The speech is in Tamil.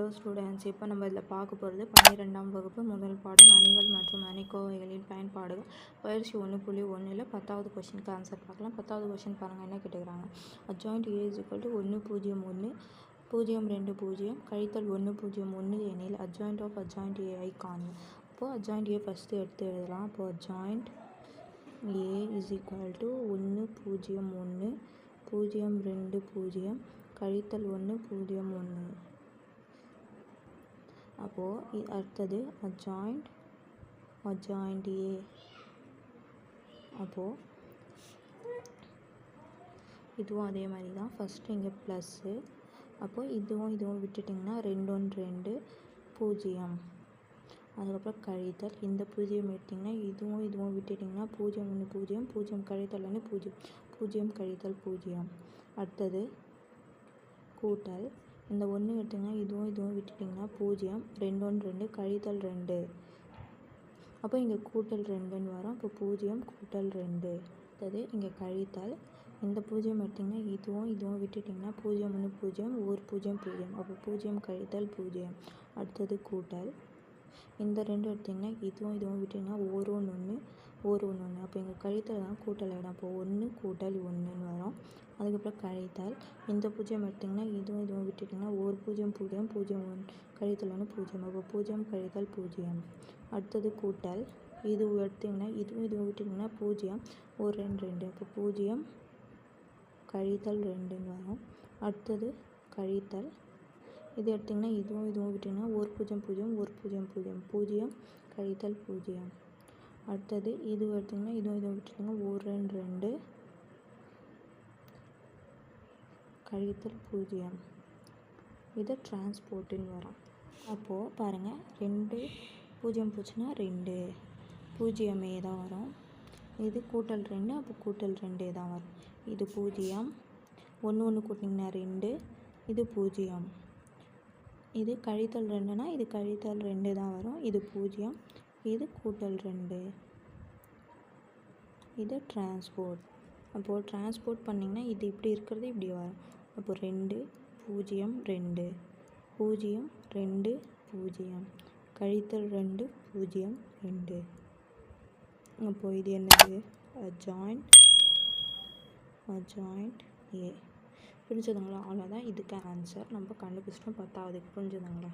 ஹலோ ஸ்டூடெண்ட்ஸ் இப்போ நம்ம இதில் பார்க்க போகிறது பன்னிரெண்டாம் வகுப்பு முதல் பாடம் அணிகள் மற்றும் அணிக்கோவைகளின் பயன்பாடுகள். பயிற்சி ஒன்று புள்ளி ஒன்றில் பத்தாவது கொஷினுக்கு ஆன்சர் பார்க்கலாம். பத்தாவது கொஷின் பாருங்கள் என்ன கேட்டுக்கிறாங்க? Adjoint A is equal to ஒன்று பூஜ்ஜியம் ஒன்று பூஜ்ஜியம் ரெண்டு பூஜ்ஜியம் கழித்தல் ஒன்று பூஜ்ஜியம் ஒன்று எனில் அஜாயிண்ட் ஆஃப் அஜாயிண்ட் ஏஐ காணும் அப்போது அஜாயிண்ட் ஏ ஃபஸ்ட்டு எடுத்து எழுதலாம். அப்போது adjoint A is equal to ஒன்று பூஜ்ஜியம் ஒன்று பூஜ்ஜியம் ரெண்டு பூஜ்ஜியம் கழித்தல் ஒன்று பூஜ்ஜியம் ஒன்று அப்போது அடுத்தது அஜாயிண்ட் அஜாயிண்ட் ஏ அப்போது இதுவும் அதே மாதிரி தான். ஃபஸ்ட்டு இங்கே ப்ளஸ்ஸு அப்போது இதுவும் இதுவும் விட்டுட்டிங்கன்னா ரெண்டு ஒன்று ரெண்டு பூஜ்ஜியம். அதுக்கப்புறம் கழித்தல். இந்த பூஜ்ஜியம் எடுத்திங்கன்னா இதுவும் இதுவும் விட்டுட்டிங்கன்னா பூஜ்ஜியம் ஒன்று பூஜ்ஜியம் பூஜ்ஜியம் கழித்தல் ஒன்று பூஜ்ஜியம் பூஜ்ஜியம் கழித்தல் பூஜ்ஜியம். அடுத்தது கூட்டல். இந்த ஒன்று எடுத்திங்கன்னா இதுவும் இதுவும் விட்டுட்டிங்கன்னா பூஜ்ஜியம். ரெண்டு ஒன்று ரெண்டு கழித்தல் ரெண்டு. அப்போ இங்கே கூட்டல் ரெண்டுன்னு வரும். இப்போ பூஜ்ஜியம் கூட்டல் ரெண்டு. அடுத்தது இங்கே கழித்தல். இந்த பூஜ்ஜியம் எடுத்திங்கன்னா இதுவும் இதுவும் விட்டுட்டிங்கன்னா பூஜ்ஜியம் ஒன்று பூஜ்ஜியம் ஒரு பூஜ்ஜியம் பூஜ்ஜியம். அப்போ பூஜ்ஜியம் கழித்தல் பூஜ்ஜியம். அடுத்தது கூட்டல். இந்த ரெண்டு எடுத்திங்கன்னா இதுவும் இதுவும் விட்டிங்கன்னா ஒரு ஒன்று ஒன்று ஒரு ஒன்று ஒன்று. அப்போ இங்கே கழித்தல் தான் கூட்டல் இடம். அப்போ ஒன்று கூட்டல் ஒன்றுன்னு வரும். அதுக்கப்புறம் கழித்தல். இந்த பூஜ்ஜியம் எடுத்திங்கன்னா இதுவும் இதுவும் விட்டுட்டிங்கன்னா ஒரு பூஜ்ஜியம் பூஜ்ஜியம் பூஜ்ஜியம் ஒன். கழித்தல் ஒன்று பூஜ்ஜியம் அப்போ பூஜ்ஜியம் கழித்தல் பூஜ்ஜியம் அடுத்தது கூட்டல். இது எடுத்திங்கன்னா இதுவும் இதுவும் விட்டுட்டிங்கன்னா பூஜ்ஜியம் ஒரு ரெண்டு ரெண்டு. அப்போ பூஜ்ஜியம் கழித்தல் ரெண்டுன்னு வரும். அடுத்தது கழித்தல். இது எடுத்திங்கன்னா இதுவும் இதுவும் விட்டிங்கன்னா ஒரு பூஜ்ஜியம் பூஜ்ஜியம் ஒரு பூஜ்ஜியம் பூஜ்ஜியம் பூஜ்ஜியம் கழித்தல் பூஜ்ஜியம் அடுத்தது இது எடுத்திங்கன்னா இதுவும் இதுவும் விட்டுருங்க ஒரு ரெண்டு ரெண்டு. கழித்தல் பூஜ்ஜியம். இது டிரான்ஸ்போர்ட்டுன்னு வரும். அப்போது பாருங்கள் ரெண்டு பூஜ்ஜியம் போச்சுன்னா ரெண்டு. பூஜ்ஜியமே தான் வரும். இது கூட்டல் ரெண்டு அப்போ கூட்டல் ரெண்டே தான் வரும். இது பூஜ்ஜியம். ஒன்று ஒன்று கூட்டிங்கன்னா ரெண்டு. இது பூஜ்ஜியம். இது கழித்தல் ரெண்டுனா இது கழித்தல் ரெண்டு தான் வரும். இது பூஜ்ஜியம். இது கூட்டல் ரெண்டு? இது டிரான்ஸ்போர்ட் அப்போது டிரான்ஸ்போர்ட் பண்ணிங்கன்னா இது இப்படி இருக்கிறது இப்படி வரும். அப்போ ரெண்டு பூஜ்ஜியம் ரெண்டு. பூஜ்ஜியம் ரெண்டு பூஜ்ஜியம். கழித்தல் ரெண்டு பூஜ்ஜியம் ரெண்டு. அப்போது இது என்னது? ஜாயிண்ட் ஜாயிண்ட் ஏ புரிஞ்சதுங்களா? அவ்வளோதான் இதுக்கு ஆன்சர் நம்ம கண்டுபிடிச்சிட்டோம் பத்தாவதுக்கு புரிஞ்சுதுங்களா?